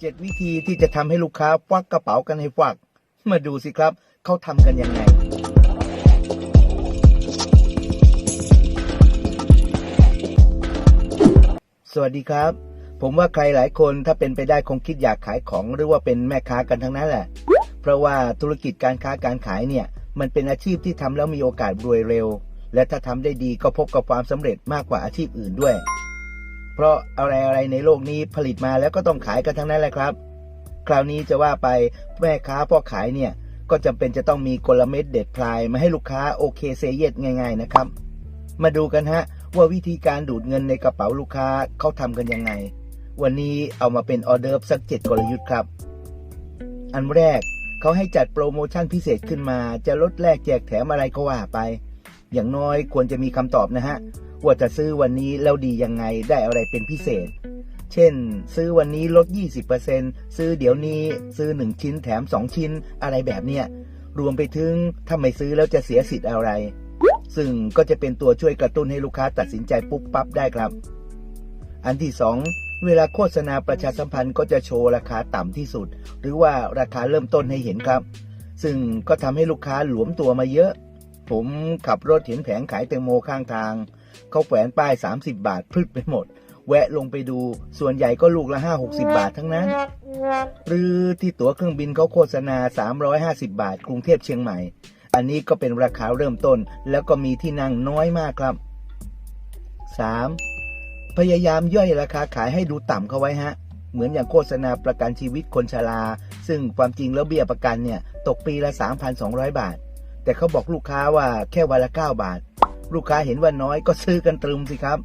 เจ็ดวิธีที่จะทำให้ลูกค้าควักกระเป๋ากันให้ฟัก มาดูสิครับ เขาทำกันยังไง สวัสดีครับ ผมว่าใครหลายคนถ้าเป็นไปได้คงคิดอยากขายของหรือว่าเป็นแม่ค้ากันทั้งนั้นแหละ เพราะว่าธุรกิจการค้าการขายเนี่ย มันเป็นอาชีพที่ทำแล้วมีโอกาสรวยเร็ว และถ้าทำได้ดีก็พบกับความสำเร็จมากกว่าอาชีพอื่นด้วย เพราะอะไรอะไรในโลกนี้ผลิตมาแล้วก็ต้องขายกันทั้งนั้นแหละครับ คราวนี้จะว่าไปแม่ค้าพ่อขายเนี่ยก็จำเป็นจะต้องมีกลเม็ดเด็ดพลายมาให้ลูกค้าโอเคเซเยสง่าย ๆนะครับ มาดูกันฮะว่าวิธีการดูดเงินในกระเป๋าลูกค้าเขาทำกันยังไง วันนี้เอามาเป็นออเดิร์สักเจ็ดกลยุทธ์ครับ อันแรกเขาให้จัดโปรโมชั่นพิเศษขึ้นมา จะลดแลกแจกแถมอะไรก็ว่าไป อย่างน้อยควรจะมีคำตอบนะฮะ ว่าจะซื้อวันนี้แล้วดียังไงได้อะไรเป็นพิเศษ เช่น ซื้อวันนี้ลด 20%ซื้อเดี๋ยวนี้ซื้อ 1 ชิ้นแถม 2 ชิ้นอะไรแบบเนี้ยรวมไปถึงถ้าไม่ซื้อแล้วจะเสียสิทธิ์อะไร ซึ่งก็จะเป็นตัวช่วยกระตุ้นให้ลูกค้าตัดสินใจปุ๊บปั๊บได้ครับ อันที่ 2 เวลาโฆษณาประชาสัมพันธ์ก็จะโชว์ราคาต่ำที่สุด หรือว่าราคาเริ่มต้นให้เห็นครับ ซึ่งก็ทำให้ลูกค้าหลวมตัวมาเยอะ ผมขับรถเห็นแผงขายแตงโมข้างทาง เขาแขวนป้าย 30 บาทพลึดไปหมด แวะลงไปดูส่วนใหญ่ก็ลูกละ 5 60 บาททั้งนั้น หรือที่ตั๋วเครื่องบินเขาโฆษณา 350 บาท กรุงเทพเชียงใหม่ อันนี้ก็เป็นราคาเริ่มต้น แล้วก็มีที่นั่งน้อยมากครับ 3. พยายามย่อยราคาขายให้ดูต่ำเข้าไว้ฮะเหมือนอย่างโฆษณาประกันชีวิตคนชรา ซึ่งความจริงแล้วเบี้ยประกันเนี่ย ตกปีละ 3,200 บาท แต่เขาบอกลูกค้าว่าแค่วันละ 9 บาท ลูกค้าเห็นว่าน้อยก็ซื้อกันตรึมสิครับ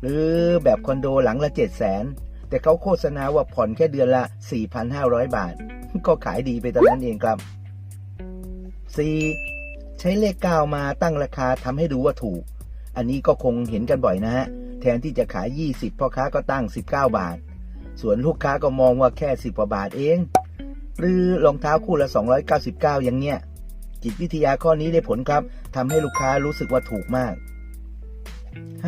หรือแบบคอนโดหลังละ7 0 0 0 0 0แต่เขาโฆษณาว่าผ่อนแค่เดือนละ 4,500 บาท ก็ขายดีไปตอนนั้นเองครับ 4. ใช้เลข9มาตั้งราคาทำให้ดูว่าถูก อันนี้ก็คงเห็นกันบ่อยนะฮะ แทนที่จะขาย 20พ่อค้าก็ตั้ง 19 บาท ส่วนลูกค้าก็มองว่าแค่ 10กว่าบาทเอง หรือรองเท้าคู่ละ 299 อย่างเงี้ย จิตวิทยาข้อนี้ได้ผลครับทำให้ลูกค้ารู้สึกว่าถูกมาก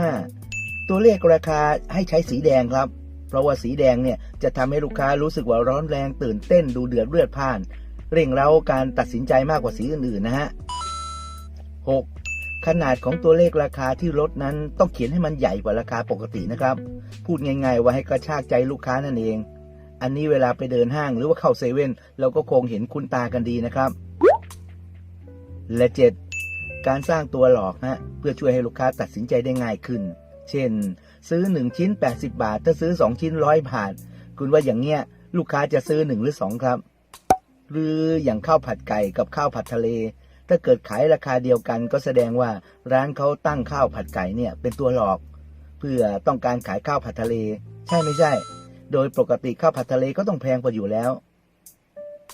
5. ตัวเลขราคาให้ใช้สีแดงครับ เพราะว่าสีแดงเนี่ยจะทำให้ลูกค้ารู้สึกว่าร้อนแรงตื่นเต้นดูเดือดเลือดพ่าน เร่งเร้าการตัดสินใจมากกว่าสีอื่นๆนะฮะ 6. ขนาดของตัวเลขราคาที่ลดนั้นต้องเขียนให้มันใหญ่กว่าราคาปกตินะครับ พูดง่ายๆว่าให้กระชากใจลูกค้านั่นเอง อันนี้เวลาไปเดินห้างหรือว่าเข้าเซเว่นเราก็คงเห็นคุณตากันดีนะครับ และ 7. การสร้างตัวหลอกฮะเพื่อช่วยให้ลูกค้าตัดสินใจได้ง่ายขึ้น เช่น ซื้อ 1 ชิ้น 80 บาท ถ้าซื้อ 2 ชิ้นร้อยบาท คุณว่าอย่างเงี้ยลูกค้าจะซื้อ 1 หรือ 2 ครับ หรืออย่างข้าวผัดไก่กับข้าวผัดทะเล ถ้าเกิดขายราคาเดียวกันก็แสดงว่าร้านเขาตั้งข้าวผัดไก่เนี่ยเป็นตัวหลอก เพื่อต้องการขายข้าวผัดทะเล ใช่ไม่ใช่ โดยปกติข้าวผัดทะเลก็ต้องแพงกว่าอยู่แล้ว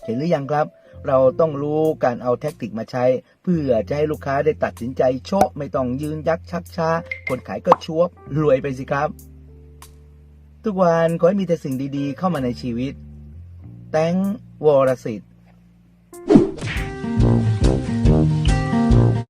เห็นหรือยังครับ เราต้องรู้การเอาแท็กติกมาใช้ เพื่อจะให้ลูกค้าได้ตัดสินใจโชะไม่ต้องยืนยักชักช้า คนขายก็ชัวบรวยไปสิครับ ทุกวันขอให้มีแต่สิ่งดีๆ เข้ามาในชีวิต แตงวรสิทธิ